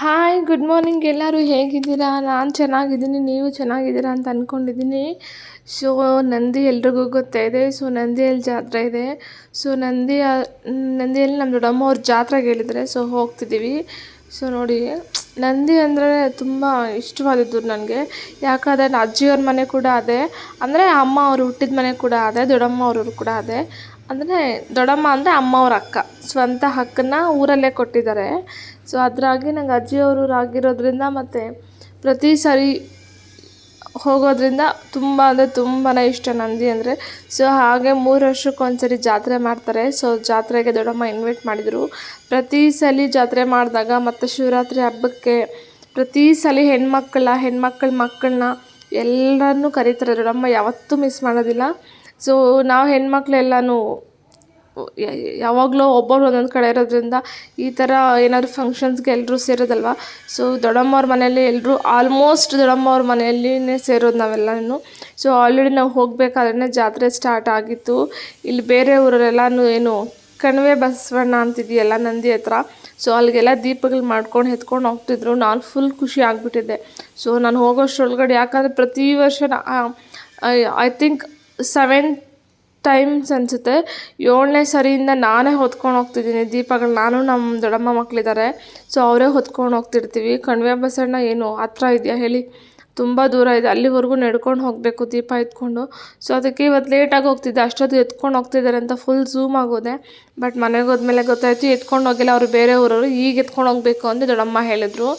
Hi good morning ಎಲ್ಲರೂ ಹೇಗಿದ್ದೀರಾ? ನಾನು ಚೆನ್ನಾಗಿದ್ದೀನಿ, ನೀವು ಚೆನ್ನಾಗಿದ್ದೀರಾ ಅಂತ ಅಂದ್ಕೊಂಡಿದ್ದೀನಿ ಸೊ ನಂದಿ ಎಲ್ರಿಗೂ ಗೊತ್ತೇ ಇದೆ. ಸೊ ನಂದಿಯಲ್ಲಿ ಜಾತ್ರೆ ಇದೆ. ಸೊ ನಂದಿ, ನಂದಿಯಲ್ಲಿ ನಮ್ಮ ದೊಡ್ಡಮ್ಮ ಅವ್ರ ಜಾತ್ರೆಗೆ ಹೇಳಿದರೆ ಸೊ ಹೋಗ್ತಿದ್ದೀವಿ. ಸೊ ನೋಡಿ, ನಂದಿ ಅಂದರೆ ತುಂಬ ಇಷ್ಟವಾದದ್ದು ನನಗೆ. ಯಾಕಂದರೆ ಅಜ್ಜಿಯವ್ರ ಮನೆ ಕೂಡ ಅದೇ. ಅಂದರೆ ಅಮ್ಮ ಅವರು ಹುಟ್ಟಿದ ಮನೆ ಕೂಡ ಅದೇ ದೊಡ್ಡಮ್ಮ ಅವ್ರವ್ರು ಕೂಡ ಅದೇ. ಅಂದರೆ ದೊಡ್ಡಮ್ಮ ಅಂದರೆ ಅಮ್ಮವ್ರ ಅಕ್ಕ. ಸ್ವಂತ ಹಕ್ಕನ್ನು ಊರಲ್ಲೇ ಕೊಟ್ಟಿದ್ದಾರೆ. ಸೊ ಅದರಾಗಿ ನಂಗೆ ಅಜ್ಜಿಯವರು ಊರು ಆಗಿರೋದ್ರಿಂದ ಮತ್ತು ಪ್ರತಿ ಸಾರಿ ಹೋಗೋದ್ರಿಂದ ತುಂಬ ಅಂದರೆ ತುಂಬಾ ಇಷ್ಟ ನಂದಿ ಅಂದರೆ. ಸೊ ಹಾಗೆ ಮೂರು ವರ್ಷಕ್ಕೊಂದ್ಸರಿ ಜಾತ್ರೆ ಮಾಡ್ತಾರೆ. ಸೊ ಜಾತ್ರೆಗೆ ದೊಡ್ಡಮ್ಮ ಇನ್ವೈಟ್ ಮಾಡಿದರು. ಪ್ರತಿ ಸಲ ಜಾತ್ರೆ ಮಾಡಿದಾಗ ಮತ್ತು ಶಿವರಾತ್ರಿ ಹಬ್ಬಕ್ಕೆ ಪ್ರತಿ ಸಲ ಹೆಣ್ಮಕ್ಳ ಹೆಣ್ಮಕ್ಳ ಮಕ್ಕಳನ್ನ ಎಲ್ಲರನ್ನೂ ಕರೀತಾರೆ. ದೊಡ್ಡಮ್ಮ ಯಾವತ್ತೂ ಮಿಸ್ ಮಾಡೋದಿಲ್ಲ. ಸೊ ನಾವು ಹೆಣ್ಮಕ್ಳೆಲ್ಲನೂ, ಯಾವಾಗಲೂ ಒಬ್ಬರು ಒಂದೊಂದು ಕಡೆ ಇರೋದ್ರಿಂದ ಈ ಥರ ಏನಾದರೂ ಫಂಕ್ಷನ್ಸ್ಗೆ ಎಲ್ಲರೂ ಸೇರೋದಲ್ವ? ಸೊ ದೊಡ್ಡಮ್ಮವ್ರ ಮನೇಲಿ ಎಲ್ಲರೂ ಆಲ್ಮೋಸ್ಟ್ ದೊಡ್ಡಮ್ಮವ್ರ ಮನೆಯಲ್ಲಿನೇ ಸೇರೋದು ನಾವೆಲ್ಲನೂ. ಸೊ ಆಲ್ರೆಡಿ ನಾವು ಹೋಗಬೇಕಾದ್ರೆ ಜಾತ್ರೆ ಸ್ಟಾರ್ಟ್ ಆಗಿತ್ತು. ಇಲ್ಲಿ ಬೇರೆ ಊರಲ್ಲೆಲ್ಲನೂ ಏನು, ಕಣಿವೆ ಬಸವಣ್ಣ ಅಂತಿದೆಯಲ್ಲ ನಂದಿ ಹತ್ರ? ಸೊ ಅಲ್ಲಿಗೆಲ್ಲ ದೀಪಗಳು ಮಾಡ್ಕೊಂಡು ಎತ್ಕೊಂಡು ಹೋಗ್ತಿದ್ರು. ನಾನು ಫುಲ್ ಖುಷಿ ಆಗಿಬಿಟ್ಟಿದ್ದೆ. ಸೊ ನಾನು ಹೋಗೋಷ್ಟರೊಳಗಡೆ, ಯಾಕಂದರೆ ಪ್ರತಿ ವರ್ಷ ಐ ಥಿಂಕ್ ಸೆವೆನ್ ಟೈಮ್ಸ್ ಅನಿಸುತ್ತೆ. ಏಳನೇ ಸರಿಯಿಂದ ನಾನೇ ಹೊತ್ಕೊಂಡು ಹೋಗ್ತಿದ್ದೀನಿ. ದೀಪಗಳು, ನಾನು ನಮ್ಮ ದೊಡ್ಡಮ್ಮ ಮಕ್ಕಳಿದ್ದಾರೆ ಸೊ ಅವರೇ ಹೊತ್ಕೊಂಡು ಹೋಗ್ತಿರ್ತೀವಿ. ಕಣ್ವೆ ಬಸಣ್ಣ, ಏನು ಹತ್ರ ಇದೆಯಾ ಹೇಳಿ. ತುಂಬ ದೂರ ಇದೆ. ಅಲ್ಲಿವರೆಗೂ ನಡ್ಕೊಂಡು ಹೋಗಬೇಕು ದೀಪ ಎತ್ಕೊಂಡು. ಸೊ ಅದಕ್ಕೆ ಇವತ್ತು ಲೇಟಾಗಿ ಹೋಗ್ತಿದ್ದೆ. ಅಷ್ಟೊತ್ತು ಎತ್ಕೊಂಡು ಹೋಗ್ತಿದ್ದಾರೆ ಅಂತ ಫುಲ್ ಝೂಮ್ ಆಗೋದೆ. ಬಟ್ ಮನೆಗೆ ಹೋದ್ಮೇಲೆ ಗೊತ್ತಾಯಿತು, ಎತ್ಕೊಂಡು ಹೋಗಿಲ್ಲ. ಅವರು ಬೇರೆ ಊರವರು ಈಗ ಎತ್ಕೊಂಡು ಹೋಗಬೇಕು ಅಂತ ದೊಡ್ಡಮ್ಮ ಹೇಳಿದ್ರು.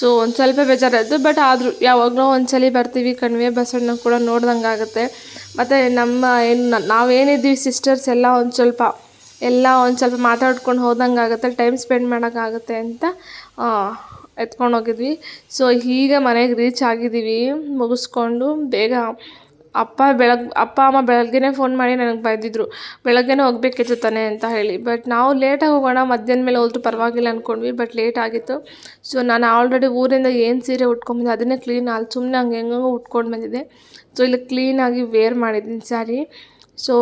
ಸೊ ಒಂದು ಸ್ವಲ್ಪ ಬೇಜಾರಾಯಿತು ಬಟ್ ಆದರೂ ಯಾವಾಗಲೂ ಒಂದ್ಸಲ ಬರ್ತೀವಿ, ಕಣ್ವೆ ಬಸವಣ್ಣ ಕೂಡ ನೋಡ್ದಂಗೆ ಆಗುತ್ತೆ. ಮತ್ತು ನಮ್ಮ ಏನು, ನಾವೇನಿದ್ದೀವಿ ಸಿಸ್ಟರ್ಸ್ ಎಲ್ಲ ಒಂದು ಸ್ವಲ್ಪ, ಎಲ್ಲ ಒಂದು ಸ್ವಲ್ಪ ಮಾತಾಡ್ಕೊಂಡು ಹೋದಂಗೆ ಆಗುತ್ತೆ ಟೈಮ್ ಸ್ಪೆಂಡ್ ಮಾಡೋಕ್ಕಾಗುತ್ತೆ ಅಂತ ಎತ್ಕೊಂಡು ಹೋಗಿದ್ವಿ. ಸೊ ಈಗ ಮನೆಗೆ ರೀಚ್ ಆಗಿದ್ದೀವಿ, ಮುಗಿಸ್ಕೊಂಡು ಬೇಗ ಅಪ್ಪ ಬೆಳಗ್ಗೆ ಅಪ್ಪ, ಅಮ್ಮ ಬೆಳಗ್ಗೆನೇ ಫೋನ್ ಮಾಡಿ ನನಗೆ ಬೈದಿದ್ರು. ಬೆಳಗ್ಗೆನೇ ಹೋಗ್ಬೇಕಿತ್ತು ತಾನೆ ಅಂತ ಹೇಳಿ. ಬಟ್ ನಾವು ಲೇಟಾಗಿ ಹೋಗೋಣ, ಮಧ್ಯಾಹ್ನ ಮೇಲೆ ಹೋದ್ರೂ ಪರವಾಗಿಲ್ಲ ಅಂದ್ಕೊಂಡ್ವಿ ಬಟ್ ಲೇಟ್ ಆಗಿತ್ತು. ಸೊ ನಾನು ಆಲ್ರೆಡಿ ಊರಿಂದ ಏನು ಸೀರೆ ಉಟ್ಕೊಂಬಂದೆ ಅದನ್ನೇ ಕ್ಲೀನ್ ಅಲ್ಲಿ ಸುಮ್ಮನೆ ಹಂಗೆ ಹೆಂಗೋ ಉಟ್ಕೊಂಡು ಬಂದಿದ್ದೆ. ಸೊ ಇಲ್ಲಿ ಕ್ಲೀನಾಗಿ ವೇರ್ ಮಾಡಿದ್ದೀನಿ ಸ್ಯಾರಿ ಸೊ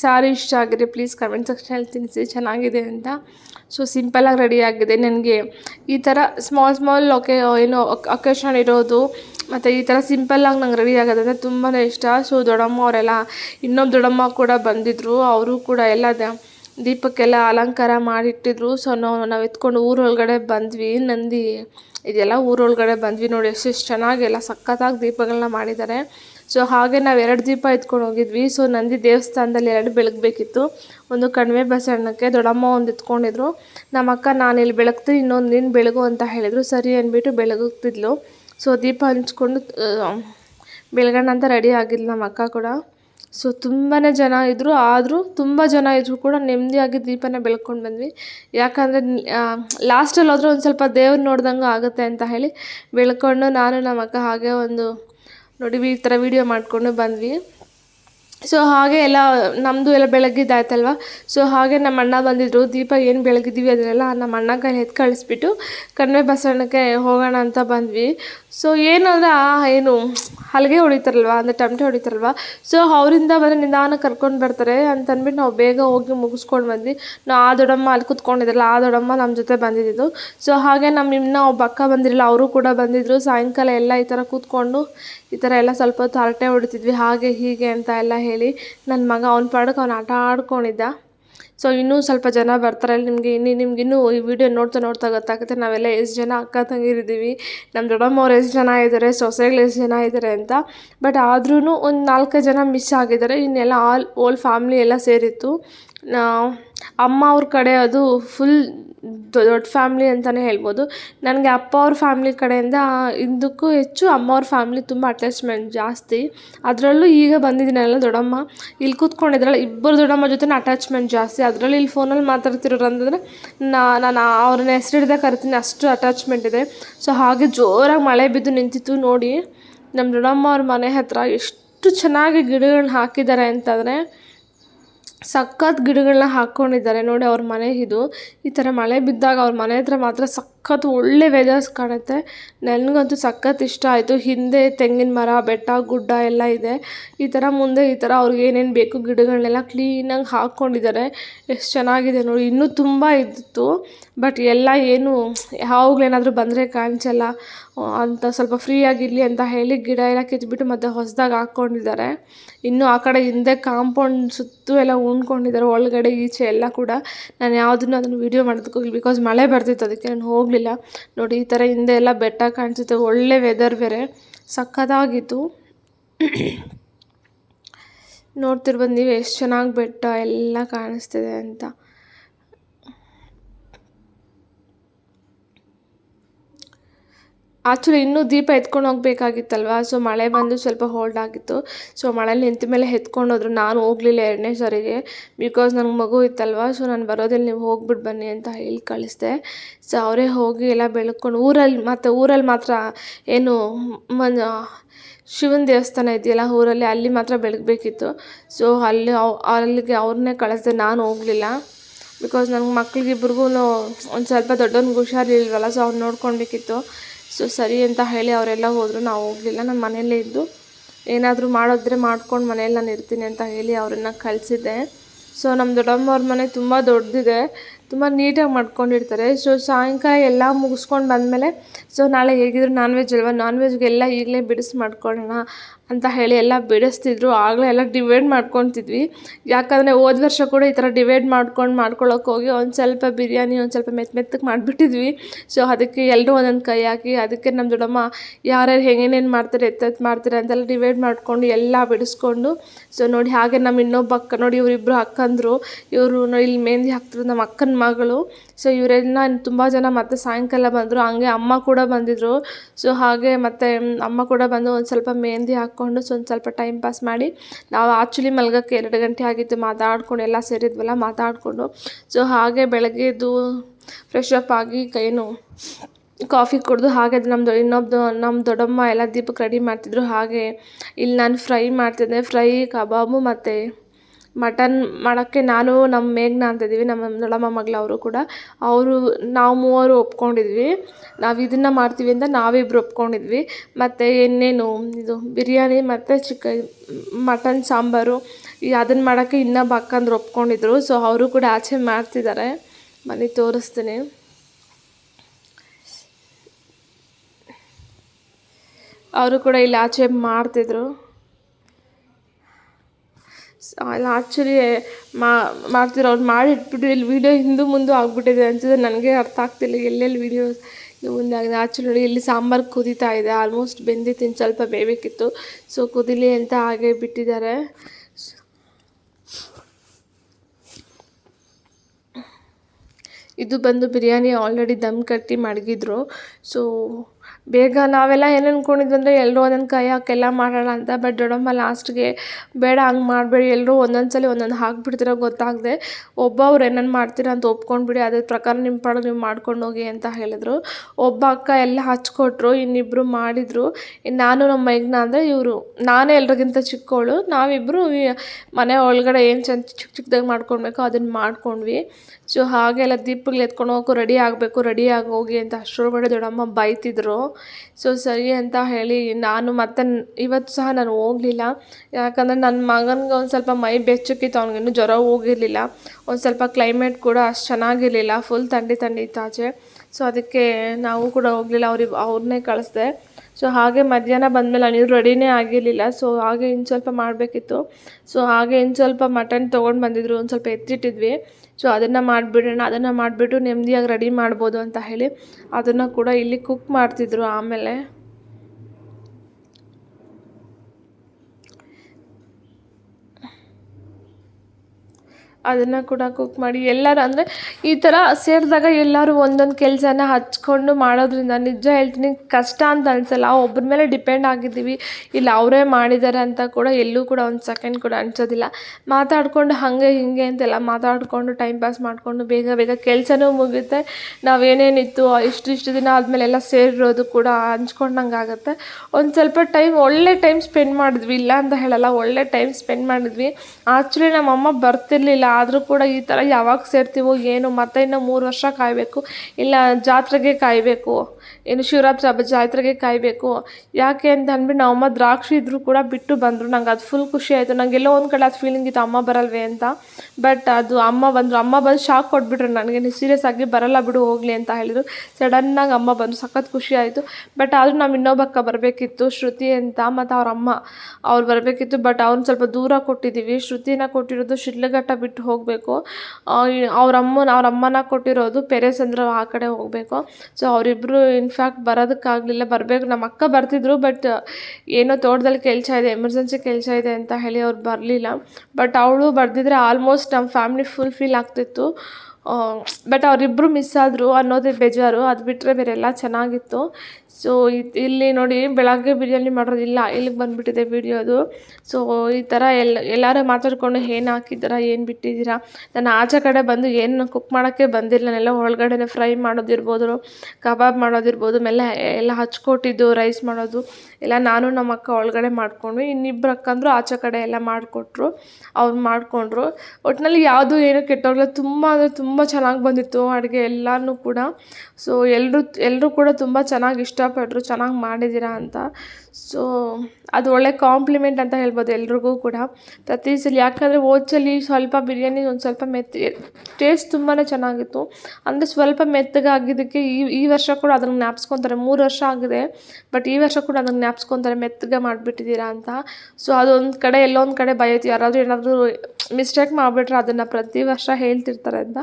ಸ್ಯಾರಿ ಇಷ್ಟ ಆಗಿದೆ ಪ್ಲೀಸ್ ಕಮೆಂಟ್ ಸೆಕ್ಷನಲ್ಲಿ ತಿಳಿಸಿ, ಚೆನ್ನಾಗಿದೆ ಅಂತ. ಸೊ ಸಿಂಪಲಾಗಿ ರೆಡಿ ಆಗಿದೆ. ನನಗೆ ಈ ಥರ ಸ್ಮಾಲ್ ಸ್ಮಾಲ್ ಒಕೆ ಏನೋ ಅಕೇಶನ್ ಇರೋದು, ಮತ್ತು ಈ ಥರ ಸಿಂಪಲ್ಲಾಗಿ ನಂಗೆ ರೆಡಿ ಆಗೋದಂದರೆ ತುಂಬಾ ಇಷ್ಟ. ಸೊ ದೊಡ್ಡಮ್ಮ ಅವರೆಲ್ಲ ಇನ್ನೊಬ್ಬ ದೊಡ್ಡಮ್ಮ ಕೂಡ ಬಂದಿದ್ದರು ಅವರು ಕೂಡ ಎಲ್ಲ ದೀಪಕ್ಕೆಲ್ಲ ಅಲಂಕಾರ ಮಾಡಿಟ್ಟಿದ್ರು. ಸೊ ನಾವು ನಾವು ಎತ್ಕೊಂಡು ಊರೊಳಗಡೆ ಬಂದ್ವಿ. ನಂದಿ, ಇದೆಲ್ಲ ಊರೊಳಗಡೆ ಬಂದ್ವಿ ನೋಡಿ. ಎಷ್ಟು ಚೆನ್ನಾಗಿ ಎಲ್ಲ ಸಖತ್ತಾಗಿ ದೀಪಗಳನ್ನ ಮಾಡಿದ್ದಾರೆ ಸೊ ಹಾಗೆ ನಾವು ಎರಡು ದೀಪ ಎತ್ಕೊಂಡು ಹೋಗಿದ್ವಿ. ಸೊ ನಂದಿ ದೇವಸ್ಥಾನದಲ್ಲಿ ಎರಡು ಬೆಳಗ್ಬೇಕಿತ್ತು. ಒಂದು ಕಣಿವೆ ಬಸವಣ್ಣಕ್ಕೆ, ದೊಡ್ಡಮ್ಮ ಒಂದು ಎತ್ಕೊಂಡಿದ್ರು. ನಮ್ಮ ಅಕ್ಕ, ನಾನು ಇಲ್ಲಿ ಬೆಳಗ್ತೀನಿ, ಇನ್ನೊಂದು ನೀನು ಬೆಳಗು ಅಂತ ಹೇಳಿದರು. ಸರಿ ಅಂದ್ಬಿಟ್ಟು ಬೆಳಗುತ್ತಿದ್ಲು. ಸೊ ದೀಪ ಹಂಚ್ಕೊಂಡು ಬೆಳಗಣ್ಣ ಅಂತ ರೆಡಿ ಆಗಿದ್ಲು ನಮ್ಮ ಅಕ್ಕ ಕೂಡ. ಸೊ ತುಂಬಾ ಜನ ಇದ್ದರು ಆದರೂ ತುಂಬ ಜನ ಇದ್ದರೂ ಕೂಡ ನೆಮ್ಮದಿಯಾಗಿ ದೀಪನ ಬೆಳ್ಕೊಂಡು ಬಂದ್ವಿ. ಯಾಕಂದರೆ ಲಾಸ್ಟಲ್ಲಿ ಹೋದ್ರೆ ಒಂದು ಸ್ವಲ್ಪ ದೇವ್ರು ನೋಡ್ದಂಗೆ ಆಗುತ್ತೆ ಅಂತ ಹೇಳಿ ಬೆಳ್ಕೊಂಡು ನಾನು, ನಮ್ಮ ಅಕ್ಕ ಹಾಗೆ ಒಂದು ನೋಡಿ, ಈ ಥರ ವೀಡಿಯೋ ಮಾಡಿಕೊಂಡು ಬಂದ್ವಿ. ಸೊ ಹಾಗೆ ಎಲ್ಲ ನಮ್ಮದು ಎಲ್ಲ ಬೆಳಗ್ಗಿದ್ದಾಯ್ತಲ್ವ ಸೊ ಹಾಗೆ ನಮ್ಮ ಅಣ್ಣ ಬಂದಿದ್ದರು ದೀಪ, ಏನು ಬೆಳಗಿದ್ದೀವಿ ಅದನ್ನೆಲ್ಲ ನಮ್ಮ ಅಣ್ಣ ಕೈಲಿ ಎತ್ತು ಕಳಿಸ್ಬಿಟ್ಟು ಕಣ್ಣೆ ಬಸವಣ್ಣಕ್ಕೆ ಹೋಗೋಣ ಅಂತ ಬಂದ್ವಿ. ಸೊ ಅಂದರೆ ಏನು, ಹಲಗೆ ಹೊಡಿತಾರಲ್ವ? ಅಂದರೆ ಟಮಟೆ ಹೊಡಿತಾರಲ್ವ? ಸೊ ಅವರಿಂದ ಬಂದರೆ ನಿಧಾನ ಕರ್ಕೊಂಡು ಬರ್ತಾರೆ ಅಂತಂದ್ಬಿಟ್ಟು ನಾವು ಬೇಗ ಹೋಗಿ ಮುಗಿಸ್ಕೊಂಡು ಬಂದ್ವಿ. ನಾವು ಆ ದೊಡ್ಡಮ್ಮ ಅಲ್ಲಿ ಕುತ್ಕೊಂಡಿದ್ರಲ್ಲ, ಆ ದೊಡ್ಡಮ್ಮ ನಮ್ಮ ಜೊತೆ ಬಂದಿದ್ದು. ಸೊ ಹಾಗೆ ನಮ್ಮ ಇನ್ನೂ ಒಬ್ಬ ಅಕ್ಕ ಬಂದಿರಲಿಲ್ಲ, ಅವರು ಕೂಡ ಬಂದಿದ್ದರು ಸಾಯಂಕಾಲ ಎಲ್ಲ ಈ ಥರ ಕೂತ್ಕೊಂಡು ಈ ಥರ ಎಲ್ಲ ಸ್ವಲ್ಪ ಹೊತ್ತು ಹರಟೆ ಹೊಡಿತಿದ್ವಿ, ಹಾಗೆ ಹೀಗೆ ಅಂತ ಎಲ್ಲ ಹೇಳಿ ನನ್ನ ಮಗ ಅವ್ನ ಪಾಡಕ್ಕೆ ಅವ್ನು ಆಟ ಆಡ್ಕೊಂಡಿದ್ದ. ಸೊ ಇನ್ನೂ ಸ್ವಲ್ಪ ಜನ ಬರ್ತಾರೆ, ನಿಮಗೆ ಇನ್ನು, ನಿಮ್ಗೆ ಇನ್ನೂ ಈ ವಿಡಿಯೋ ನೋಡ್ತಾ ನೋಡ್ತಾ ಗೊತ್ತಾಗುತ್ತೆ, ನಾವೆಲ್ಲ ಎಷ್ಟು ಜನ ಅಕ್ಕ ತಂಗಿರಿದ್ದೀವಿ ನಮ್ಮ ದೊಡ್ಡಮ್ಮವ್ರು ಎಷ್ಟು ಜನ ಇದ್ದಾರೆ ಸೊಸೆಗಳು ಎಷ್ಟು ಜನ ಇದ್ದಾರೆ ಅಂತ. ಬಟ್ ಆದ್ರೂ ಒಂದು ನಾಲ್ಕೈದು ಜನ ಮಿಸ್ ಆಗಿದ್ದಾರೆ, ಇನ್ನೆಲ್ಲ ಆಲ್ ಓಲ್ ಫ್ಯಾಮ್ಲಿ ಎಲ್ಲ ಸೇರಿತ್ತು. ಅಮ್ಮ ಅವ್ರ ಕಡೆ ಅದು ಫುಲ್ ದೊಡ್ಡ ಫ್ಯಾಮ್ಲಿ ಅಂತಲೇ ಹೇಳ್ಬೋದು. ನನಗೆ ಅಪ್ಪ ಅವ್ರ ಫ್ಯಾಮ್ಲಿ ಕಡೆಯಿಂದ ಇದಕ್ಕೂ ಹೆಚ್ಚು ಅಮ್ಮ ಅವ್ರ ಫ್ಯಾಮ್ಲಿ ತುಂಬ ಅಟ್ಯಾಚ್ಮೆಂಟ್ ಜಾಸ್ತಿ. ಅದರಲ್ಲೂ ಈಗ ಬಂದಿದ್ದೀನಲ್ಲ ದೊಡ್ಡಮ್ಮ. ಇಲ್ಲಿ ಕೂತ್ಕೊಂಡಿದ್ರಲ್ಲ, ಇಬ್ಬರು ದೊಡ್ಡಮ್ಮ ಜೊತೆ ಅಟ್ಯಾಚ್ಮೆಂಟ್ ಜಾಸ್ತಿ. ಅದರಲ್ಲಿ ಇಲ್ಲಿ ಫೋನಲ್ಲಿ ಮಾತಾಡ್ತಿರೋರು ನಾ, ನಾನು ಅವ್ರನ್ನ ಹೆಸರಿಡ್ದೆ ಕರಿತೀನಿ, ಅಷ್ಟು ಅಟ್ಯಾಚ್ಮೆಂಟ್ ಇದೆ. ಸೊ ಹಾಗೆ ಜೋರಾಗಿ ಮಳೆ ಬಿದ್ದು ನಿಂತಿತ್ತು ನೋಡಿ ನಮ್ಮ ದೊಡ್ಡಮ್ಮ ಅವ್ರ ಮನೆ ಹತ್ರ ಎಷ್ಟು ಚೆನ್ನಾಗಿ ಗಿಡಗಳನ್ನ ಹಾಕಿದ್ದಾರೆ ಅಂತಂದರೆ ಸಖತ್ ಗಿಡಗಳನ್ನ ಹಾಕೊಂಡಿದ್ದಾರೆ. ನೋಡಿ, ಅವ್ರ ಮನೆ ಇದು. ಈ ತರ ಮಳೆ ಬಿದ್ದಾಗ ಅವ್ರ ಮನೆ ಹತ್ರ ಮಾತ್ರ ಸಖತ್ ಸಖತ್ ಒಳ್ಳೆ ವೆದರ್ಸ್ ಕಾಣುತ್ತೆ. ನನಗಂತೂ ಸಖತ್ ಇಷ್ಟ ಆಯಿತು. ಹಿಂದೆ ತೆಂಗಿನ ಮರ, ಬೆಟ್ಟ, ಗುಡ್ಡ ಎಲ್ಲ ಇದೆ. ಈ ಥರ ಮುಂದೆ ಈ ಥರ ಅವ್ರಿಗೆ ಏನೇನು ಬೇಕು ಗಿಡಗಳನ್ನೆಲ್ಲ ಕ್ಲೀನಾಗಿ ಹಾಕ್ಕೊಂಡಿದ್ದಾರೆ ಎಷ್ಟು ಚೆನ್ನಾಗಿದೆ ನೋಡಿ. ಇನ್ನೂ ತುಂಬ ಇದ್ದಿತ್ತು ಬಟ್ ಎಲ್ಲ ಏನು, ಯಾವಾಗಲೇನಾದರೂ ಬಂದರೆ ಕಾಣಿಸಲ್ಲ. ಅಂತ ಸ್ವಲ್ಪ ಫ್ರೀ ಆಗಿರಲಿ ಅಂತ ಹೇಳಿ ಗಿಡ ಎಲ್ಲ ಕಿತ್ಬಿಟ್ಟು ಮತ್ತೆ ಹೊಸದಾಗಿ ಹಾಕ್ಕೊಂಡಿದ್ದಾರೆ ಇನ್ನು ಆ ಕಡೆ ಹಿಂದೆ ಕಾಂಪೌಂಡ್ ಸುತ್ತು ಎಲ್ಲ ಉಣ್ಕೊಂಡಿದ್ದಾರೆ ಒಳಗಡೆ ಈಚೆ ಎಲ್ಲ ಕೂಡ. ನಾನು ಯಾವುದನ್ನು ಅದನ್ನು ವೀಡಿಯೋ ಮಾಡೋದಕ್ಕೆ ಬಿಕಾಸ್ ಮಳೆ ಬರ್ತಿತ್ತು. ಅದಕ್ಕೆ ನಾನು ಹೋಗಲಿಲ್ಲ ನೋಡಿ, ಈ ಥರ ಹಿಂದೆ ಎಲ್ಲ ಬೆಟ್ಟ ಕಾಣಿಸುತ್ತೆ. ಒಳ್ಳೆ ವೆದರ್ ಬೇರೆ. ಸಕ್ಕತ್ತಾಗಿತ್ತು ನೋಡ್ತಿರ್ಬೋದು ನೀವು, ಎಷ್ಟು ಚೆನ್ನಾಗಿ ಬೆಟ್ಟ ಎಲ್ಲ ಕಾಣಿಸ್ತಿದೆ ಅಂತ. ಆ್ಯಕ್ಚುಲಿ ಇನ್ನೂ ದೀಪ ಎತ್ಕೊಂಡು ಹೋಗ್ಬೇಕಾಗಿತ್ತಲ್ವಾ? ಸೊ ಮಳೆ ಬಂದು ಸ್ವಲ್ಪ ಹೋಲ್ಡ್ ಆಗಿತ್ತು. ಸೊ ಮಳೇಲಿ ನಿಂತ ಮೇಲೆ ಎತ್ಕೊಂಡೋದ್ರು ನಾನು ಹೋಗಲಿಲ್ಲ ಎರಡನೇ ಸಾರಿಗೆ ಬಿಕಾಸ್ ನನಗೆ ಮಗು ಇತ್ತಲ್ವ? ಸೊ ನಾನು ಬರೋದಿಲ್ಲ, ನೀವು ಹೋಗ್ಬಿಟ್ಟು ಬನ್ನಿ ಅಂತ ಹೇಳಿ ಕಳಿಸ್ದೆ. ಸೊ ಅವರೇ ಹೋಗಿ ಎಲ್ಲ ಬೆಳ್ಕೊಂಡು ಊರಲ್ಲಿ ಮತ್ತು ಊರಲ್ಲಿ ಮಾತ್ರ ಏನು ಮನ್, ಶಿವನ ದೇವಸ್ಥಾನ ಇದೆಯಲ್ಲ, ಊರಲ್ಲಿ ಅಲ್ಲಿ ಮಾತ್ರ ಬೆಳಗ್ಬೇಕಿತ್ತು. ಸೊ ಅಲ್ಲಿ ಅಲ್ಲಿಗೆ ಅವ್ರನ್ನೇ ಕಳಿಸ್ದೆ. ನಾನು ಹೋಗಲಿಲ್ಲ ಬಿಕಾಸ್ ನನಗೆ ಮಕ್ಳಿಗಿಬ್ರಿಗೂ ಒಂದು ಸ್ವಲ್ಪ ದೊಡ್ಡವನ್ಗೆ ಹುಷಾರಿಲ್ವಲ್ಲ? ಸೊ ಅವ್ರು ನೋಡ್ಕೊಳ್ಬೇಕಿತ್ತು. ಸೊ ಸರಿ ಅಂತ ಹೇಳಿ ಅವರೆಲ್ಲ ಹೋದರು. ನಾವು ಹೋಗಲಿಲ್ಲ. ನಾನು ಮನೆಯಲ್ಲೇ ಇದ್ದು ಏನಾದರೂ ಮಾಡೋದ್ರೆ ಮಾಡ್ಕೊಂಡು ಮನೇಲಿ ನಾನು ಇರ್ತೀನಿ ಅಂತ ಹೇಳಿ ಅವರನ್ನು ಕಳಿಸಿದ್ದೆ. ಸೊ ನಮ್ಮ ದೊಡ್ಡಮ್ಮವ್ರ ಮನೆ ತುಂಬ ದೊಡ್ಡದಿದೆ. ತುಂಬ ನೀಟಾಗಿ ಮಾಡ್ಕೊಂಡಿರ್ತಾರೆ. ಸೊ ಸಾಯಂಕಾಲ ಎಲ್ಲ ಮುಗಿಸ್ಕೊಂಡು ಬಂದಮೇಲೆ, ಸೊ ನಾಳೆ ಹೇಗಿದ್ರು ನಾನ್ ವೆಜ್ ಅಲ್ವಾ? ನಾನ್ ವೆಜ್ಗೆಲ್ಲ ಈಗಲೇ ಬಿಡಿಸಿ ಮಾಡ್ಕೊಳ್ಳೋಣ. ಅಂತ ಹೇಳಿ ಎಲ್ಲ ಬಿಡಿಸ್ತಿದ್ರು. ಆಗಲೇ ಎಲ್ಲ ಡಿವೈಡ್ ಮಾಡ್ಕೊತಿದ್ವಿ. ಯಾಕಂದರೆ ಹೋದ ವರ್ಷ ಕೂಡ ಈ ಥರ ಡಿವೈಡ್ ಮಾಡ್ಕೊಂಡು ಮಾಡ್ಕೊಳ್ಳೋಕೆ ಹೋಗಿ ಒಂದು ಸ್ವಲ್ಪ ಬಿರಿಯಾನಿ, ಒಂದು ಸ್ವಲ್ಪ ಮೆತ್ತ ಮೆತ್ತಗೆ ಮಾಡಿಬಿಟ್ಟಿದ್ವಿ. ಸೊ ಅದಕ್ಕೆ ಎಲ್ಲರೂ ಒಂದೊಂದು ಕೈ ಹಾಕಿ ಅದಕ್ಕೆ ನಮ್ಮ ದೊಡ್ಡಮ್ಮ ಯಾರ್ಯಾರು ಹೆಂಗೇನೇನು ಮಾಡ್ತಾರೆ ಎತ್ತೆತ್ತು ಮಾಡ್ತಾರೆ ಅಂತೆಲ್ಲ ಡಿವೈಡ್ ಮಾಡ್ಕೊಂಡು ಎಲ್ಲ ಬಿಡಿಸ್ಕೊಂಡು. ಸೊ ನೋಡಿ ಹಾಗೆ ನಮ್ಮ ಇನ್ನೊಬ್ಬ ಅಕ್ಕ, ನೋಡಿ ಇವರಿಬ್ಬರು ಅಕ್ಕಂದರು. ಇವರು ಇಲ್ಲಿ ಮೆಹಂದಿ ಹಾಕ್ತಿದ್ರು ನಮ್ಮ ಅಕ್ಕನ ಮಗಳು. ಸೊ ಇವರೆಲ್ಲ ತುಂಬ ಜನ ಮತ್ತೆ ಸಾಯಂಕಾಲ ಬಂದರು. ಹಂಗೆ ಅಮ್ಮ ಕೂಡ ಬಂದಿದ್ದರು ಸೊ ಹಾಗೆ ಮತ್ತು ಅಮ್ಮ ಕೂಡ ಬಂದು ಒಂದು ಸ್ವಲ್ಪ ಮೆಹಂದಿ ಹಾಕ್ಕೊಂಡು ಸೊ ಸ್ವಲ್ಪ ಟೈಮ್ ಪಾಸ್ ಮಾಡಿ ನಾವು ಆ್ಯಕ್ಚುಲಿ ಮಲ್ಗೋಕ್ಕೆ ಎರಡು ಗಂಟೆ ಆಗಿತ್ತು ಮಾತಾಡ್ಕೊಂಡು ಎಲ್ಲ ಸೇರಿದ್ವಲ್ಲ, ಮಾತಾಡಿಕೊಂಡು. ಸೊ ಹಾಗೆ ಬೆಳಗ್ಗೆದ್ದು ಫ್ರೆಶ್ ಅಪ್ ಆಗಿ ಕೈನು ಕಾಫಿ ಕುಡಿದು ಹಾಗೆ ಅದು ನಮ್ಮದು ಇನ್ನೊಬ್ಬ ನಮ್ಮ ದೊಡ್ಡಮ್ಮ ಎಲ್ಲ ದೀಪಕ್ಕೆ ರೆಡಿ ಮಾಡ್ತಿದ್ರು. ಹಾಗೆ ಇಲ್ಲಿ ನಾನು ಫ್ರೈ ಮಾಡ್ತಿದ್ದೆ. ಫ್ರೈ ಕಬಾಬು ಮತ್ತು ಮಟನ್ ಮಾಡೋಕ್ಕೆ ನಾನು ನಮ್ಮ ಮೇಘನಾ ಅಂತ ಇದ್ದೀವಿ ನಮ್ಮ ದೊಡ್ಡಮ್ಮ ಮಗಳು ಅವರು ಕೂಡ. ಅವರು, ನಾವು ಮೂವರು ಒಪ್ಕೊಂಡಿದ್ವಿ. ನಾವು ಇದನ್ನು ಮಾಡ್ತೀವಿ ಅಂತ ನಾವಿಬ್ರು ಒಪ್ಕೊಂಡಿದ್ವಿ. ಮತ್ತು ಇನ್ನೇನು, ಇದು ಬಿರಿಯಾನಿ ಮತ್ತು ಚಿಕ ಮಟನ್ ಸಾಂಬಾರು ಅದನ್ನು ಮಾಡೋಕ್ಕೆ ಇನ್ನೂ ಅಕ್ಕಂದ್ರು ಒಪ್ಕೊಂಡಿದ್ರು. ಸೊ ಅವರು ಕೂಡ ಆಚೆ ಮಾಡ್ತಿದ್ದಾರೆ. ಮನೆ ತೋರಿಸ್ತೀನಿ. ಅವರು ಕೂಡ ಇಲ್ಲಿ ಆಚೆ ಮಾಡ್ತಿದ್ರು. ಅಲ್ಲಿ ಆ್ಯಕ್ಚುಲಿ ಮಾಡ್ತಿರೋ? ಅವ್ರು ಮಾಡಿಟ್ಬಿಟ್ಟು ಇಲ್ಲಿ ವೀಡಿಯೋ ಹಿಂದೆ ಮುಂದೆ ಆಗಿಬಿಟ್ಟಿದೆ ಅನ್ಸಿದ್ರೆ ನನಗೆ ಅರ್ಥ ಆಗ್ತಿಲ್ಲ. ಎಲ್ಲೆಲ್ಲಿ ವೀಡಿಯೋ ಮುಂದೆ ಆಗಿದೆ? ಆ್ಯಕ್ಚುಲಿ ನೋಡಿ, ಇಲ್ಲಿ ಸಾಂಬಾರು ಕುದೀತಾ ಇದೆ. ಆಲ್ಮೋಸ್ಟ್ ಬೆಂದಿತ್ತು ಇನ್ನು ಸ್ವಲ್ಪ ಬೇಯಬೇಕಿತ್ತು ಸೊ ಕುದಿಲಿ ಅಂತ ಹಾಗೆ ಬಿಟ್ಟಿದ್ದಾರೆ. ಇದು ಬಂದು ಬಿರಿಯಾನಿ ಆಲ್ರೆಡಿ ದಮ್ ಕಟ್ಟಿ ಮಡಗಿದ್ರು. ಸೊ ಬೇಗ ನಾವೆಲ್ಲ ಏನು ಅಂದ್ಕೊಂಡಿದ್ವಿ ಅಂದರೆ ಎಲ್ಲರೂ ಒಂದೊಂದು ಕೈ ಹಾಕೆಲ್ಲ ಮಾಡೋಣ ಅಂತ ಬಟ್ ದೊಡ್ಡಮ್ಮ ಲಾಸ್ಟ್ಗೆ ಬೇಡ ಹಂಗೆ ಮಾಡಬೇಡಿ ಎಲ್ಲರೂ ಒಂದೊಂದು ಸಲ ಒಂದೊಂದು ಹಾಕ್ಬಿಡ್ತೀರ ಗೊತ್ತಾಗದೆ. ಒಬ್ಬೊಬ್ರು ಏನೇನು ಮಾಡ್ತೀರ ಅಂತ ಒಪ್ಕೊಂಡ್ಬಿಡಿ, ಅದ್ರ ಪ್ರಕಾರ ನಿಮ್ಮ ಪಾಡಿಗೆ ನೀವು ಮಾಡ್ಕೊಂಡು ಹೋಗಿ ಅಂತ ಹೇಳಿದ್ರು. ಒಬ್ಬ ಅಕ್ಕ ಎಲ್ಲ ಹಚ್ಕೊಟ್ರು ಇನ್ನಿಬ್ಬರು ಮಾಡಿದರು. ನಾನು ನಮ್ಮ ಮೈಗ್ನ ಅಂದರೆ ಇವರು, ನಾನೇ ಎಲ್ರಿಗಿಂತ ಚಿಕ್ಕವಳು ನಾವಿಬ್ಬರು ಮನೆ ಒಳಗಡೆ ಏನು ಚೆನ್ನ ಚಿಕ್ಕ ಚಿಕ್ಕದಾಗಿ ಮಾಡ್ಕೊಳ್ಬೇಕು ಅದನ್ನು ಮಾಡ್ಕೊಂಡ್ವಿ. ಸೊ ಹಾಗೆಲ್ಲ ದೀಪಗಳು ಎತ್ಕೊಂಡು ಹೋಗೋ ರೆಡಿ ಆಗಬೇಕು ರೆಡಿ ಆಗಿ ಹೋಗಿ ಅಂತ ಅಷ್ಟರೊಳಗಡೆ ದೊಡ್ಡಮ್ಮ ಬೈತಿದ್ರು. ಸೊ ಸರಿ ಅಂತ ಹೇಳಿ ನಾನು ಮತ್ತೆ ಇವತ್ತು ಸಹ ನಾನು ಹೋಗಲಿಲ್ಲ. ಯಾಕಂದರೆ ನನ್ನ ಮಗನಿಗೆ ಒಂದು ಸ್ವಲ್ಪ ಮೈ ಬೆಚ್ಚಕ್ಕಿತ್ತು ಅವ್ನಿಗೇನು ಜ್ವರ ಹೋಗಿರಲಿಲ್ಲ. ಒಂದು ಸ್ವಲ್ಪ ಕ್ಲೈಮೇಟ್ ಕೂಡ ಅಷ್ಟು ಚೆನ್ನಾಗಿರಲಿಲ್ಲ ಫುಲ್ ಥಂಡಿ ಥಂಡಿ ಇತ್ತು ಆಚೆ. ಸೊ ಅದಕ್ಕೆ ನಾವು ಕೂಡ ಹೋಗಲಿಲ್ಲ, ಅವ್ರಿಗೆ ಅವ್ರನ್ನೇ ಕಳಿಸ್ದೆ. ಸೊ ಹಾಗೆ ಮಧ್ಯಾಹ್ನ ಬಂದಮೇಲೆ ನೀರು ರೆಡಿನೇ ಆಗಿರಲಿಲ್ಲ. ಸೊ ಹಾಗೆ ಇನ್ನು ಸ್ವಲ್ಪ ಮಾಡಬೇಕಿತ್ತು. ಸೊ ಹಾಗೆ ಇನ್ನು ಸ್ವಲ್ಪ ಮಟನ್ ತೊಗೊಂಡು ಬಂದಿದ್ರು, ಒಂದು ಸ್ವಲ್ಪ ಎತ್ತಿಟ್ಟಿದ್ವಿ. ಸೊ ಅದನ್ನು ಮಾಡಿಬಿಡೋಣ, ಅದನ್ನು ಮಾಡಿಬಿಟ್ಟು ನೆಮ್ಮದಿಯಾಗಿ ರೆಡಿ ಮಾಡ್ಬೋದು ಅಂತ ಹೇಳಿ ಅದನ್ನು ಕೂಡ ಇಲ್ಲಿ ಕುಕ್ ಮಾಡ್ತಿದ್ದರು ಆಮೇಲೆ. ಅದನ್ನು ಕೂಡ ಕುಕ್ ಮಾಡಿ ಎಲ್ಲರೂ ಅಂದರೆ ಈ ಥರ ಸೇರಿದಾಗ ಎಲ್ಲರೂ ಒಂದೊಂದು ಕೆಲಸನ ಹಚ್ಕೊಂಡು ಮಾಡೋದ್ರಿಂದ ನಿಜ ಹೇಳ್ತೀನಿ ಕಷ್ಟ ಅಂತ ಅನಿಸಲ್ಲ. ಒಬ್ಬರ ಮೇಲೆ ಡಿಪೆಂಡ್ ಆಗಿದ್ದೀವಿ. ಇಲ್ಲ ಅವರೇ ಮಾಡಿದ್ದಾರೆ ಅಂತ ಕೂಡ ಎಲ್ಲೂ ಕೂಡ ಒಂದು ಸೆಕೆಂಡ್ ಕೂಡ ಅನಿಸೋದಿಲ್ಲ. ಮಾತಾಡಿಕೊಂಡು ಹಾಗೆ ಹೀಗೆ ಅಂತೆಲ್ಲ ಮಾತಾಡಿಕೊಂಡು ಟೈಮ್ ಪಾಸ್ ಮಾಡಿಕೊಂಡು ಬೇಗ ಬೇಗ ಕೆಲಸನೂ ಮುಗಿಯುತ್ತೆ. ನಾವೇನೇನಿತ್ತು ಇಷ್ಟು ಇಷ್ಟು ದಿನ ಆದಮೇಲೆಲ್ಲ ಸೇರಿರೋದು ಕೂಡ ಹಂಚ್ಕೊಂಡಂಗೆ ಆಗುತ್ತೆ. ಒಂದು ಸ್ವಲ್ಪ ಟೈಮ್ ಒಳ್ಳೆ ಟೈಮ್ ಸ್ಪೆಂಡ್ ಮಾಡಿದ್ವಿ. ಇಲ್ಲ ಅಂತ ಹೇಳಲ್ಲ, ಒಳ್ಳೆ ಟೈಮ್ ಸ್ಪೆಂಡ್ ಮಾಡಿದ್ವಿ. ಆ್ಯಕ್ಚುಲಿ ನಮ್ಮಮ್ಮ ಬರ್ತಿರ್ಲಿಲ್ಲ. ಆದರೂ ಕೂಡ ಈ ಥರ ಯಾವಾಗ ಸೇರ್ತೀವೋ ಏನು, ಮತ್ತೆ ಇನ್ನು ಮೂರು ವರ್ಷ ಕಾಯಬೇಕು. ಇಲ್ಲ, ಜಾತ್ರೆಗೆ ಕಾಯಬೇಕು. ಏನು ಶಿವರಾತ್ರಿ ಹಬ್ಬ ಜಾತ್ರೆಗೆ ಕಾಯಬೇಕು. ಯಾಕೆ ಅಂತ ಅಂದ್ಬಿಟ್ಟು ನಮ್ಮಮ್ಮ ದ್ರಾಕ್ಷಿ ಇದ್ದರೂ ಕೂಡ ಬಿಟ್ಟು ಬಂದರು. ನಂಗೆ ಅದು ಫುಲ್ ಖುಷಿ ಆಯಿತು. ನಂಗೆ ಎಲ್ಲೋ ಒಂದು ಕಡೆ ಅದು ಫೀಲಿಂಗ್ ಇತ್ತು, ಅಮ್ಮ ಬರಲ್ವೇ ಅಂತ. ಬಟ್ ಅದು ಅಮ್ಮ ಬಂದರು. ಅಮ್ಮ ಬಂದು ಶಾಕ್ ಕೊಟ್ಬಿಟ್ರು ನನಗೆ. ನೀವು ಸೀರಿಯಸ್ ಆಗಿ ಬರಲ್ಲ ಬಿಡು, ಹೋಗಲಿ ಅಂತ ಹೇಳಿದರು. ಸಡನ್ನಾಗಿ ಅಮ್ಮ ಬಂದು ಸಖತ್ ಖುಷಿ ಆಯಿತು. ಬಟ್ ಆದರೂ ನಾವು ಇನ್ನೊಬ್ಬಕ್ಕ ಬರಬೇಕಿತ್ತು, ಶ್ರುತಿ ಅಂತ, ಮತ್ತು ಅವ್ರ ಅಮ್ಮ. ಅವ್ರು ಬರಬೇಕಿತ್ತು ಬಟ್ ಅವ್ರನ್ನ ಸ್ವಲ್ಪ ದೂರ ಕೊಟ್ಟಿದ್ದೀವಿ. ಶ್ರುತಿನ ಕೊಟ್ಟಿರೋದು ಶಿಡ್ಲಘಟ್ಟ ಬಿಟ್ಟು ಹೋಗಬೇಕು. ಅವರಮ್ಮನ ಅವರಮ್ಮನ ಕೊಟ್ಟಿರೋದು ಕೊಟ್ಟಿರೋದು ಪೆರೇಸಂದ್ರ ಆ ಕಡೆ ಹೋಗಬೇಕು. ಸೊ ಅವರಿಬ್ಬರು ಇನ್ಫ್ಯಾಕ್ಟ್ ಬರೋದಕ್ಕಾಗಲಿಲ್ಲ. ಬರಬೇಕು. ನಮ್ಮ ಅಕ್ಕ ಬರ್ತಿದ್ರು ಬಟ್ ಏನೋ ತೋಟದಲ್ಲಿ ಕೆಲಸ ಇದೆ ಎಮರ್ಜೆನ್ಸಿ ಕೆಲಸ ಇದೆ ಅಂತ ಹೇಳಿ ಅವ್ರು ಬರಲಿಲ್ಲ. ಬಟ್ ಅವಳು ಬರ್ದಿದ್ರೆ ಆಲ್ಮೋಸ್ಟ್ ನಮ್ಮ ಫ್ಯಾಮ್ಲಿ ಫುಲ್ ಫೀಲ್ ಆಗ್ತಿತ್ತು. ಬಟ್ ಅವರಿಬ್ಬರು ಮಿಸ್ ಆದರು ಅನ್ನೋದೇ ಬೇಜಾರು. ಅದು ಬಿಟ್ಟರೆ ಬೇರೆ ಎಲ್ಲ ಚೆನ್ನಾಗಿತ್ತು ಸೊ ಇಲ್ಲಿ ನೋಡಿ ಬೆಳಗ್ಗೆ ಬಿರಿಯಾನಿ ಮಾಡೋದಿಲ್ಲ ಇಲ್ಲಿಗೆ ಬಂದುಬಿಟ್ಟಿದೆ ವಿಡಿಯೋದು ಸೊ ಈ ಥರ ಎಲ್ಲ ಎಲ್ಲರೂ ಮಾತಾಡಿಕೊಂಡು ಏನು ಹಾಕಿದ್ದೀರಾ, ಏನು ಬಿಟ್ಟಿದ್ದೀರಾ? ನಾನು ಆಚೆ ಕಡೆ ಬಂದು ಏನು ಕುಕ್ ಮಾಡೋಕ್ಕೆ ಬಂದಿಲ್ಲ ನಾನೆಲ್ಲ ಒಳಗಡೆ ಫ್ರೈ ಮಾಡೋದಿರ್ಬೋದು, ಕಬಾಬ್ ಮಾಡೋದಿರ್ಬೋದು, ಮೆಲ್ಲ ಎಲ್ಲ ಹಚ್ಕೊಟ್ಟಿದ್ದು ರೈಸ್ ಮಾಡೋದು. ಎಲ್ಲ ನಾನು ನಮ್ಮ ಅಕ್ಕ ಒಳಗಡೆ ಮಾಡಿಕೊಂಡ್ವಿ. ಇನ್ನಿಬ್ರು ಅಕ್ಕಂದ್ರು ಆಚೆ ಕಡೆ ಎಲ್ಲ ಮಾಡಿಕೊಟ್ರು. ಅವ್ರು ಮಾಡಿಕೊಂಡ್ರು. ಒಟ್ಟಿನಲ್ಲಿ ಯಾವುದು ಏನು ಕೆಟ್ಟೋಗಲ್ಲ ತುಂಬ ಅಂದರೆ ತುಂಬ ಚೆನ್ನಾಗಿ ಬಂದಿತ್ತು ಅಡುಗೆ ಎಲ್ಲನೂ ಕೂಡ. ಸೊ ಎಲ್ಲರೂ ಎಲ್ಲರೂ ಕೂಡ ತುಂಬ ಚೆನ್ನಾಗಿ ಇಷ್ಟಪಟ್ಟರು ಚೆನ್ನಾಗಿ ಮಾಡಿದ್ದೀರಾ ಅಂತ. ಸೊ ಅದು ಒಳ್ಳೆ ಕಾಂಪ್ಲಿಮೆಂಟ್ ಅಂತ ಹೇಳ್ಬೋದು ಎಲ್ರಿಗೂ ಕೂಡ. ಪ್ರತಿ ಸಲ, ಯಾಕಂದರೆ ಓದ್ಸಲಿ ಸ್ವಲ್ಪ ಬಿರಿಯಾನಿ ಒಂದು ಸ್ವಲ್ಪ ಮೆತ್ತ ಟೇಸ್ಟ್ ತುಂಬಾ ಚೆನ್ನಾಗಿತ್ತು. ಅಂದರೆ ಸ್ವಲ್ಪ ಮೆತ್ತಗಾಗಿದ್ದಕ್ಕೆ ಈ ಈ ವರ್ಷ ಕೂಡ ಅದನ್ನು ಜ್ಞಾಪಿಸ್ಕೊತಾರೆ ಮೂರು ವರ್ಷ ಆಗಿದೆ ಬಟ್ ಈ ವರ್ಷ ಕೂಡ ಅದನ್ನು ಜ್ಞಾಪಿಸ್ಕೊತಾರೆ ಮೆತ್ತಗೆ ಮಾಡಿಬಿಟ್ಟಿದ್ದೀರಾ ಅಂತ. ಸೊ ಅದೊಂದು ಕಡೆ, ಎಲ್ಲೊಂದು ಕಡೆ ಬೈಯುತ್ತೆ ಯಾರಾದರೂ ಏನಾದರೂ ಮಿಸ್ಟೇಕ್ ಮಾಡಿಬಿಟ್ರೆ ಅದನ್ನು ಪ್ರತಿ ವರ್ಷ ಹೇಳ್ತಿರ್ತಾರೆ ಅಂತ.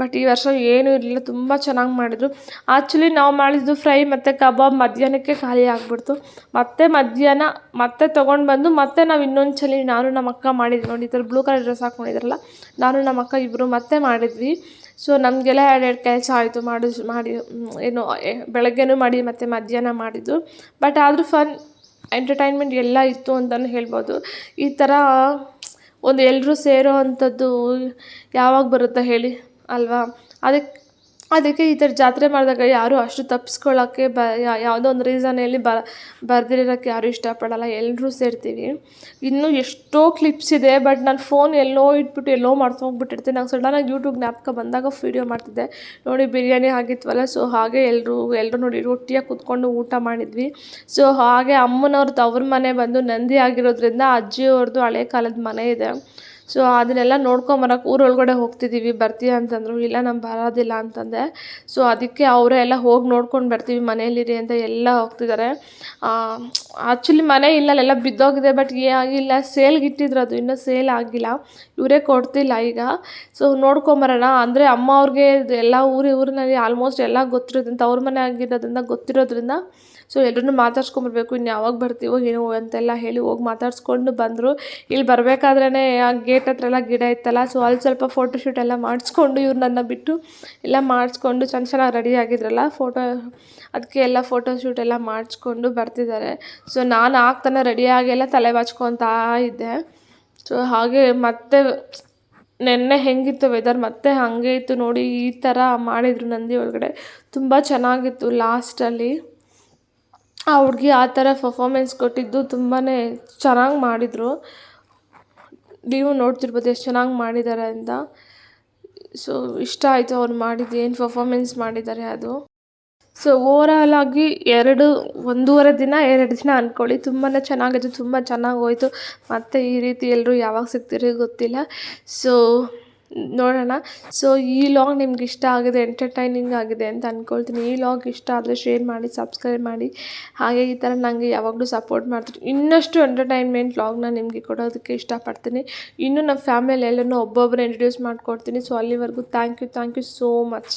ಬಟ್ ಈ ವರ್ಷ ಏನೂ ಇರಲಿಲ್ಲ, ತುಂಬ ಚೆನ್ನಾಗಿ ಮಾಡಿದರು. ಆ್ಯಕ್ಚುಲಿ ನಾವು ಮಾಡಿದ್ದು ಫ್ರೈ ಮತ್ತು ಕಬಾಬ್ ಮಧ್ಯಾಹ್ನಕ್ಕೆ ಖಾಲಿ ಆಗಿಬಿಡ್ತು. ಮತ್ತೆ ಮಧ್ಯಾಹ್ನ, ಮತ್ತೆ ತೊಗೊಂಡು ಬಂದು ಮತ್ತೆ ನಾವು ಇನ್ನೊಂದು ಸಲ ನಾನು ನಮ್ಮ ಅಕ್ಕ ಮಾಡಿದ್ವಿ ನೋಡಿ ಈ ಬ್ಲೂ ಕಲರ್ ಡ್ರೆಸ್ ಹಾಕ್ಕೊಂಡಿದ್ರಲ್ಲ ನಾನು ನಮ್ಮ ಅಕ್ಕ ಇಬ್ಬರು ಮತ್ತೆ ಮಾಡಿದ್ವಿ. ಸೊ ನಮಗೆಲ್ಲ ಎರಡೆರಡು ಕೆಲಸ ಆಯಿತು, ಮಾಡಿ ಮಾಡಿ ಏನು ಬೆಳಗ್ಗೆನೂ ಮಾಡಿ ಮತ್ತು ಮಧ್ಯಾಹ್ನ ಮಾಡಿದ್ದು. ಬಟ್ ಆದರೂ ಫನ್ ಎಂಟರ್ಟೈನ್ಮೆಂಟ್ ಎಲ್ಲ ಇತ್ತು ಅಂತಲೂ ಹೇಳ್ಬೋದು. ಈ ಥರ ಒಂದು ಎಲ್ಲರೂ ಸೇರೋ ಅಂಥದ್ದು ಯಾವಾಗ ಬರುತ್ತೆ ಹೇಳಿ ಅಲ್ವಾ? ಅದಕ್ಕೆ ಅದಕ್ಕೆ ಈ ಥರ ಜಾತ್ರೆ ಮಾಡಿದಾಗ ಯಾರೂ ಅಷ್ಟು ತಪ್ಪಿಸ್ಕೊಳ್ಳೋಕ್ಕೆ ಬ ಯಾವುದೋ ಒಂದು ರೀಸನ್ ಹೇಳಿ ಬ ಬರ್ದಿರೋಕ್ಕೆ ಯಾರೂ ಇಷ್ಟಪಡಲ್ಲ ಎಲ್ಲರೂ ಸೇರ್ತೀವಿ. ಇನ್ನೂ ಎಷ್ಟೋ ಕ್ಲಿಪ್ಸ್ ಇದೆ ಬಟ್ ನಾನು ಫೋನ್ ಎಲ್ಲೋ ಇಟ್ಬಿಟ್ಟು ಎಲ್ಲೋ ಮರ್ತೋಗ್ಬಿಟ್ಟಿರ್ತೀನಿ ನಂಗೆ ಸಡನ್ನಾಗಿ ಯೂಟ್ಯೂಬ್ ಜ್ಞಾಪಕ ಬಂದಾಗ ವೀಡಿಯೋ ಮಾಡ್ತಿದ್ದೆ. ನೋಡಿ, ಬಿರಿಯಾನಿ ಆಗಿತ್ವಲ್ಲ ಸೊ ಹಾಗೆ ಎಲ್ಲರೂ ಎಲ್ಲರೂ ನೋಡಿ ರೊಟ್ಟಿಯಾಗಿ ಕೂತ್ಕೊಂಡು ಊಟ ಮಾಡಿದ್ವಿ. ಸೊ ಹಾಗೆ ಅಮ್ಮನವ್ರದ್ದು ಅವ್ರ ಮನೆ ಬಂದು ನಂದಿ ಆಗಿರೋದ್ರಿಂದ ಅಜ್ಜಿಯವ್ರದ್ದು ಹಳೆ ಕಾಲದ ಮನೆ ಇದೆ. ಸೊ ಅದನ್ನೆಲ್ಲ ನೋಡ್ಕೊಂಬರಕ್ಕೆ ಊರೊಳಗಡೆ ಹೋಗ್ತಿದ್ದೀವಿ ಬರ್ತೀಯ ಅಂತಂದರು, ಇಲ್ಲ ನಾನು ಬರೋದಿಲ್ಲ ಅಂತಂದೆ. ಸೊ ಅದಕ್ಕೆ ಅವರೇ ಎಲ್ಲ ಹೋಗಿ ನೋಡ್ಕೊಂಡು ಬರ್ತೀವಿ ಮನೇಲಿರಿ ಅಂತ ಎಲ್ಲ ಹೋಗ್ತಿದ್ದಾರೆ ಆ್ಯಕ್ಚುಲಿ ಮನೆ ಇಲ್ಲ ಅಲ್ಲೆಲ್ಲ ಬಿದ್ದೋಗಿದೆ ಬಟ್ ಆಗಿಲ್ಲ ಸೇಲ್ಗೆ ಇಟ್ಟಿದ್ರು ಅದು, ಇನ್ನೂ ಸೇಲ್ ಆಗಿಲ್ಲ. ಇವರೇ ಕೊಡ್ತಿಲ್ಲ ಈಗ. ಸೊ ನೋಡ್ಕೊಂಬರೋಣ ಅಂದರೆ ಅಮ್ಮ ಅವ್ರಿಗೆ ಎಲ್ಲ ಊರು, ಊರಿನಲ್ಲಿ ಆಲ್ಮೋಸ್ಟ್ ಎಲ್ಲ ಗೊತ್ತಿರೋದ್ರಿಂದ, ಅವ್ರ ಮನೆ ಆಗಿರೋದ್ರಿಂದ, ಗೊತ್ತಿರೋದ್ರಿಂದ ಸೊ ಎಲ್ಲರೂ ಮಾತಾಡ್ಸ್ಕೊಂಬರ್ಬೇಕು ಇನ್ನು ಯಾವಾಗ ಬರ್ತೀವೋ ಏನೋ ಅಂತೆಲ್ಲ ಹೇಳಿ ಹೋಗಿ ಮಾತಾಡ್ಸ್ಕೊಂಡು ಬಂದರು. ಇಲ್ಲಿ ಬರಬೇಕಾದ್ರೇ ಆ ಗೇಟ್ ಹತ್ರ ಎಲ್ಲ ಗಿಡ ಇತ್ತಲ್ಲ ಸೊ ಅಲ್ಲಿ ಸ್ವಲ್ಪ ಫೋಟೋ ಶೂಟ್ ಎಲ್ಲ ಮಾಡಿಸ್ಕೊಂಡು ಇವ್ರು ನನ್ನ ಬಿಟ್ಟು ಎಲ್ಲ ಮಾಡಿಸ್ಕೊಂಡು ಚೆನ್ನ ಚೆನ್ನಾಗಿ ರೆಡಿ ಆಗಿದ್ರಲ್ಲ ಫೋಟೋ ಅದಕ್ಕೆ ಎಲ್ಲ ಫೋಟೋ ಶೂಟ್ ಎಲ್ಲ ಮಾಡಿಸ್ಕೊಂಡು ಬರ್ತಿದ್ದಾರೆ. ಸೊ ನಾನು ಆಗ್ತಾನೆ ರೆಡಿಯಾಗಿ ಎಲ್ಲ ತಲೆ ಬಾಚ್ಕೊತಾ ಇದ್ದೆ. ಸೊ ಹಾಗೆ ಮತ್ತೆ ನೆನ್ನೆ ಹೆಂಗಿತ್ತು ವೆದರ್ ಮತ್ತೆ ಹಾಗೆ ಇತ್ತು ನೋಡಿ ಈ ಥರ ಮಾಡಿದರು ನಂದಿ ಒಳಗಡೆ. ತುಂಬ ಚೆನ್ನಾಗಿತ್ತು ಲಾಸ್ಟಲ್ಲಿ ಆ ಹುಡುಗಿ ಆ ಥರ ಫಫಾಮೆನ್ಸ್ ಕೊಟ್ಟಿದ್ದು ತುಂಬಾ ಚೆನ್ನಾಗಿ ಮಾಡಿದರು. ನೀವು ನೋಡ್ತಿರ್ಬೋದು ಎಷ್ಟು ಚೆನ್ನಾಗಿ ಮಾಡಿದ್ದಾರೆ ಅಂತ. ಸೊ ಇಷ್ಟ ಆಯಿತು ಅವ್ರು ಮಾಡಿದ್ದು, ಏನು ಫಫಾಮೆನ್ಸ್ ಮಾಡಿದ್ದಾರೆ ಅದು. ಸೊ ಓವರಾಲ್ ಆಗಿ ಎರಡು, ಒಂದೂವರೆ ದಿನ, ಎರಡು ದಿನ ಅಂದ್ಕೊಳ್ಳಿ ತುಂಬಾ ಚೆನ್ನಾಗಿತ್ತು ತುಂಬ ಚೆನ್ನಾಗಿ ಹೋಯಿತು. ಮತ್ತು ಈ ರೀತಿ ಎಲ್ಲರೂ ಯಾವಾಗ ಸಿಗ್ತೀರೋ ಗೊತ್ತಿಲ್ಲ. ಸೊ ನೋಡೋಣ. ಸೊ ಈ ಲಾಗ್ ನಿಮ್ಗೆ ಇಷ್ಟ ಆಗಿದೆ ಎಂಟರ್ಟೈನಿಂಗ್ ಆಗಿದೆ ಅಂತ ಅಂದ್ಕೊಳ್ತೀನಿ ಈ ಲಾಗ್ ಇಷ್ಟ ಆದರೆ ಶೇರ್ ಮಾಡಿ ಸಬ್ಸ್ಕ್ರೈಬ್ ಮಾಡಿ. ಹಾಗೆ ಈ ಥರ ನನಗೆ ಯಾವಾಗಲೂ ಸಪೋರ್ಟ್ ಮಾಡ್ತೀನಿ ಇನ್ನಷ್ಟು ಎಂಟರ್ಟೈನ್ಮೆಂಟ್ ಲಾಗ್ನ ನಿಮಗೆ ಕೊಡೋದಕ್ಕೆ ಇಷ್ಟಪಡ್ತೀನಿ. ಇನ್ನೂ ನಮ್ಮ ಫ್ಯಾಮಿಲಿ ಎಲ್ಲರೂ ಒಬ್ಬೊಬ್ಬರು ಇಂಟ್ರಡ್ಯೂಸ್ ಮಾಡಿಕೊಡ್ತೀನಿ. ಸೊ ಅಲ್ಲಿವರೆಗೂ thank you thank you so much